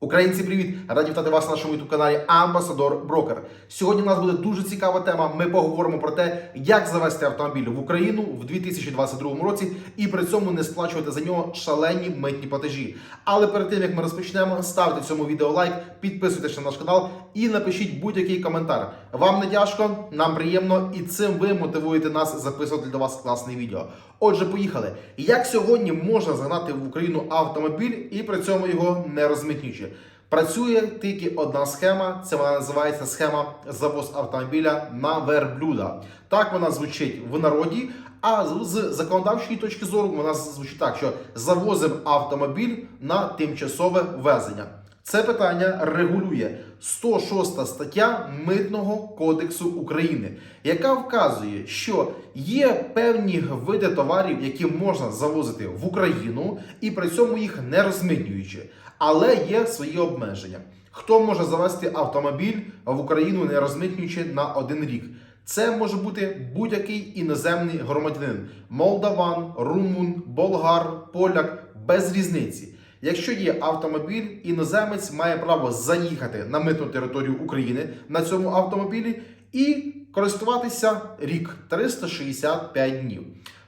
Українці, привіт! Раді вітати вас на нашому youtube каналі Амбасадор Брокер. Сьогодні у нас буде дуже цікава тема. Ми поговоримо про те, як завести автомобіль в Україну в 2022 році і при цьому не сплачувати за нього шалені митні платежі. Але перед тим як ми розпочнемо, ставте цьому відео лайк, підписуйтесь на наш канал і напишіть будь-який коментар. Вам не тяжко, нам приємно, і цим ви мотивуєте нас записувати для вас класне відео. Отже, поїхали. Як сьогодні можна загнати в Україну автомобіль і при цьому його не розмитнюючи? Працює тільки одна схема. Це вона називається схема завоз автомобіля на верблюда. Так вона звучить в народі. А з законодавчої точки зору вона звучить так, що завозимо автомобіль на тимчасове ввезення. Це питання регулює 106 стаття Митного кодексу України, яка вказує, що є певні види товарів, які можна завозити в Україну, і при цьому їх не розмитнюючи. Але є свої обмеження. Хто може завести автомобіль в Україну, не розмитнюючи на один рік? Це може бути будь-який іноземний громадянин: молдаван, румун, болгар, поляк без різниці. Якщо є автомобіль, іноземець має право заїхати на митну територію України на цьому автомобілі і користуватися рік 365 днів.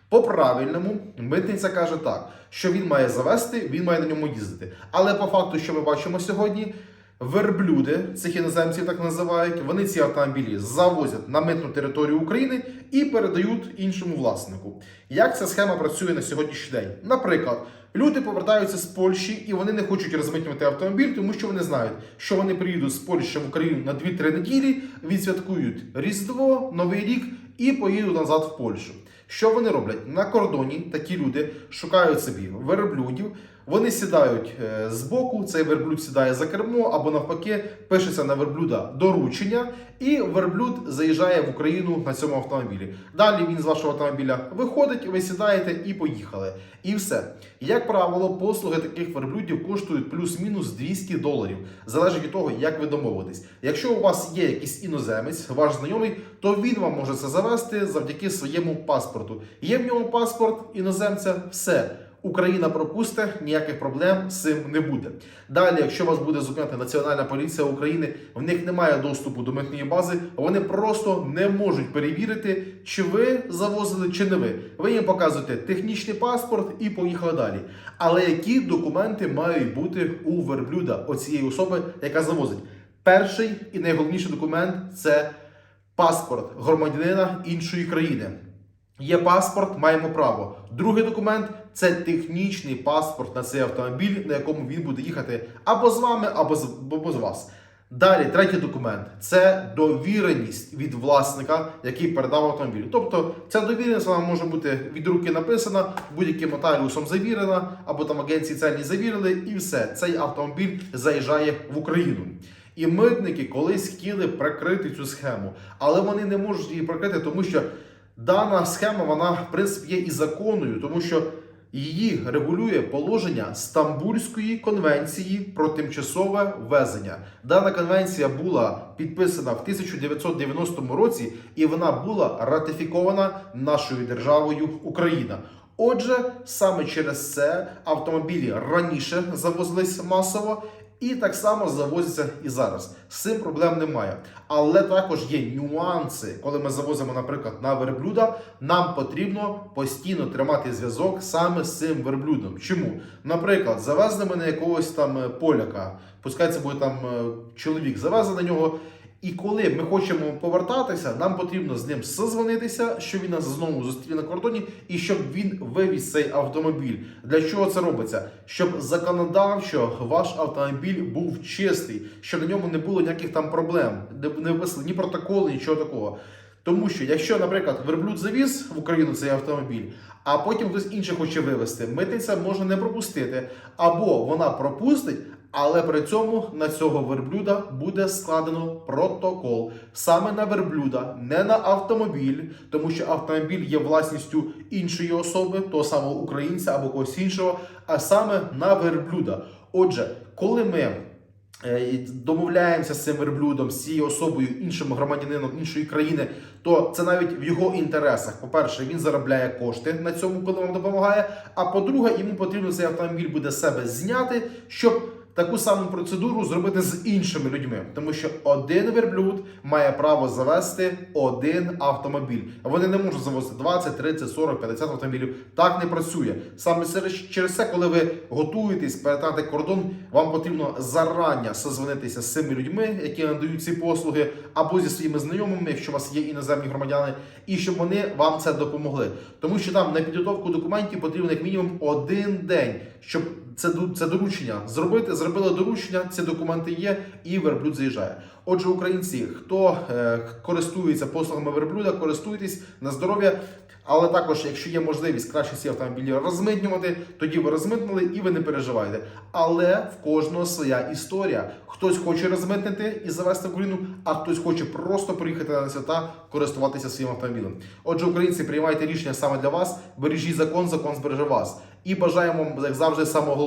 По правильному, митниця каже так, що він має завести, він має на ньому їздити. Але по факту, що ми бачимо сьогодні, верблюди, цих іноземців так називають, вони ці автомобілі завозять на митну територію України і передають іншому власнику. Як ця схема працює на сьогоднішній день? Наприклад, люди повертаються з Польщі і вони не хочуть розмитнювати автомобіль, тому що вони знають, що вони приїдуть з Польщі в Україну на 2-3 неділі, відсвяткують Різдво, Новий рік і поїдуть назад в Польщу. Що вони роблять? На кордоні такі люди шукають собі верблюдів, вони сідають е, з боку, цей верблюд сідає за кермо або навпаки, пишеться на верблюда доручення, і верблюд заїжджає в Україну на цьому автомобілі. Далі він з вашого автомобіля виходить, ви сідаєте і поїхали. І все. Як правило, послуги таких верблюдів коштують плюс-мінус 200 доларів. Залежить від того, як ви домовитесь. Якщо у вас є якийсь іноземець, ваш знайомий, то він вам може це завести завдяки своєму паспорту. Є в ньому паспорт іноземця, все. Україна пропусте, ніяких проблем з цим не буде. Далі, якщо вас буде зупиняти Національна поліція України, в них немає доступу до митної бази, вони просто не можуть перевірити, чи ви завозили, чи не ви. Ви їм показуєте технічний паспорт і поїхали далі. Але які документи мають бути у верблюда оцієї особи, яка завозить? Перший і найголовніший документ це паспорт громадянина іншої країни. Є паспорт, маємо право. Другий документ це технічний паспорт на цей автомобіль, на якому він буде їхати або з вами, або з, або з вас. Далі, третій документ це довіреність від власника, який передав автомобіль. Тобто ця довіреність вона може бути від руки написана, будь-яким нотаріусом завірена, або там агенції цельні завірили, і все. Цей автомобіль заїжджає в Україну. І митники колись хотіли прикрити цю схему, але вони не можуть її прикрити, тому що дана схема, вона в принципі є і законною, тому що її регулює положення Стамбульської конвенції про тимчасове ввезення. Дана конвенція була підписана в 1990 році, і вона була ратифікована нашою державою Україна. Отже, саме через це автомобілі раніше завозились масово. І так само завозяться і зараз. З цим проблем немає. Але також є нюанси, коли ми завозимо, наприклад, на верблюда, нам потрібно постійно тримати зв'язок саме з цим верблюдом. Чому? Наприклад, завезли ми на якогось там е, поляка, пускай це буде там е, чоловік, завезли на нього. І коли ми хочемо повертатися, нам потрібно з ним созвонитися, щоб він нас знову зустрів на кордоні, і щоб він вивіз цей автомобіль. Для чого це робиться? Щоб законодавчо ваш автомобіль був чистий, щоб на ньому не було ніяких там проблем, не виписали ні протоколи, нічого такого. Тому що, якщо, наприклад, верблюд завіз в Україну цей автомобіль, а потім хтось інший хоче вивезти, митниця може не пропустити, або вона пропустить. Але при цьому на цього верблюда буде складено протокол саме на верблюда, не на автомобіль, тому що автомобіль є власністю іншої особи, того самого українця або когось іншого, а саме на верблюда. Отже, коли ми е, домовляємося з цим верблюдом, з цією особою, іншим громадянином іншої країни, то це навіть в його інтересах. По-перше, він заробляє кошти на цьому, коли вам допомагає. А по-друге, йому потрібно цей автомобіль буде себе зняти, щоб таку саму процедуру зробити з іншими людьми, тому що один верблюд має право завести один автомобіль. Вони не можуть завозити 20, 30, 40, 50 автомобілів. Так не працює. Саме через- це, коли ви готуєтесь перетнати кордон, вам потрібно зарання созвонитися з цими людьми, які надають ці послуги, або зі своїми знайомими, якщо у вас є іноземні громадяни, і щоб вони вам це допомогли. Тому що там на підготовку документів потрібно як мінімум один день, щоб це, це доручення зробити. Зробили доручення, ці документи є, і верблюд заїжджає. Отже, українці, хто е, користується послугами верблюда, користуйтесь на здоров'я. Але також, якщо є можливість краще ці автомобілі розмитнювати, тоді ви розмитнили і ви не переживаєте. Але в кожного своя історія. Хтось хоче розмитнити і завести в Україну, а хтось хоче просто приїхати на свята, користуватися своїм автомобілем. Отже, українці, приймайте рішення саме для вас. Бережіть закон, закон збереже вас. І бажаємо як завжди, самого